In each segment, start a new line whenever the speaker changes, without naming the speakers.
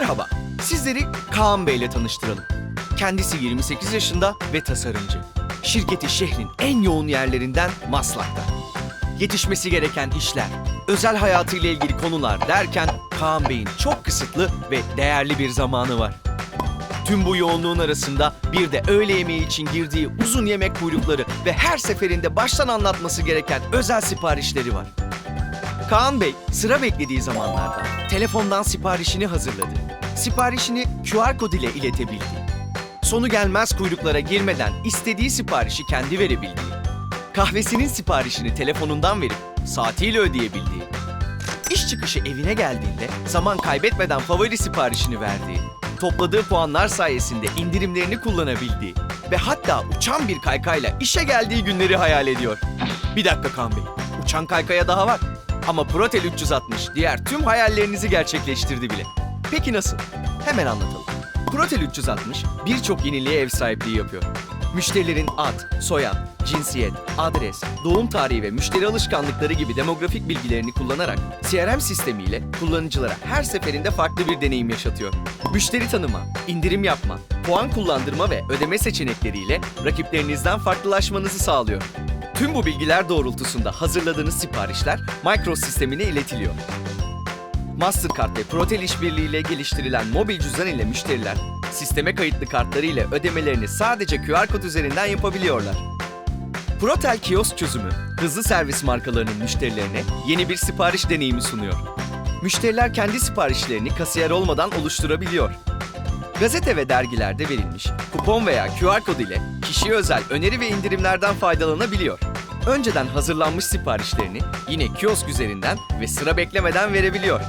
Merhaba, sizleri Kaan Bey ile tanıştıralım. Kendisi 28 yaşında ve tasarımcı. Şirketi şehrin en yoğun yerlerinden Maslak'ta. Yetişmesi gereken işler, özel hayatıyla ilgili konular derken Kaan Bey'in çok kısıtlı ve değerli bir zamanı var. Tüm bu yoğunluğun arasında bir de öğle yemeği için girdiği uzun yemek kuyrukları ve her seferinde baştan anlatması gereken özel siparişleri var. Kaan Bey sıra beklediği zamanlarda telefondan siparişini hazırladı. Siparişini QR kod ile iletebildi. Sonu gelmez kuyruklara girmeden istediği siparişi kendi verebildiği. Kahvesinin siparişini telefonundan verip saatiyle ödeyebildiği. İş çıkışı evine geldiğinde zaman kaybetmeden favori siparişini verdiği. Topladığı puanlar sayesinde indirimlerini kullanabildiği ve hatta uçan bir kaykayla işe geldiği günleri hayal ediyor. Bir dakika Kaan Bey, uçan kaykaya daha var. Ama Protel 360 diğer tüm hayallerinizi gerçekleştirdi bile. Peki nasıl? Hemen anlatalım. Protel 360 birçok yeniliğe ev sahipliği yapıyor. Müşterilerin ad, soyad, cinsiyet, adres, doğum tarihi ve müşteri alışkanlıkları gibi demografik bilgilerini kullanarak CRM sistemiyle kullanıcılara her seferinde farklı bir deneyim yaşatıyor. Müşteri tanıma, indirim yapma, puan kullandırma ve ödeme seçenekleriyle rakiplerinizden farklılaşmanızı sağlıyor. Tüm bu bilgiler doğrultusunda hazırladığınız siparişler Micros sistemine iletiliyor. Mastercard ve Protel işbirliğiyle geliştirilen mobil cüzdan ile müşteriler sisteme kayıtlı kartları ile ödemelerini sadece QR kod üzerinden yapabiliyorlar. Protel kiosk çözümü hızlı servis markalarının müşterilerine yeni bir sipariş deneyimi sunuyor. Müşteriler kendi siparişlerini kasiyer olmadan oluşturabiliyor. Gazete ve dergilerde verilmiş kupon veya QR kod ile kişiye özel öneri ve indirimlerden faydalanabiliyor. Önceden hazırlanmış siparişlerini yine kiosk üzerinden ve sıra beklemeden verebiliyor.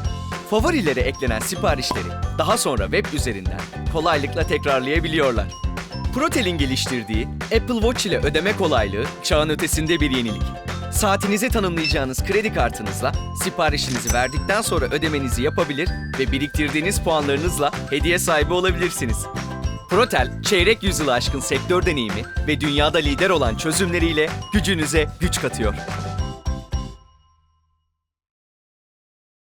Favorilere eklenen siparişleri daha sonra web üzerinden kolaylıkla tekrarlayabiliyorlar. Protel'in geliştirdiği Apple Watch ile ödeme kolaylığı çağın ötesinde bir yenilik. Saatinize tanımlayacağınız kredi kartınızla siparişinizi verdikten sonra ödemenizi yapabilir ve biriktirdiğiniz puanlarınızla hediye sahibi olabilirsiniz. Protel, çeyrek yüzyılı aşkın sektör deneyimi ve dünyada lider olan çözümleriyle gücünüze güç katıyor.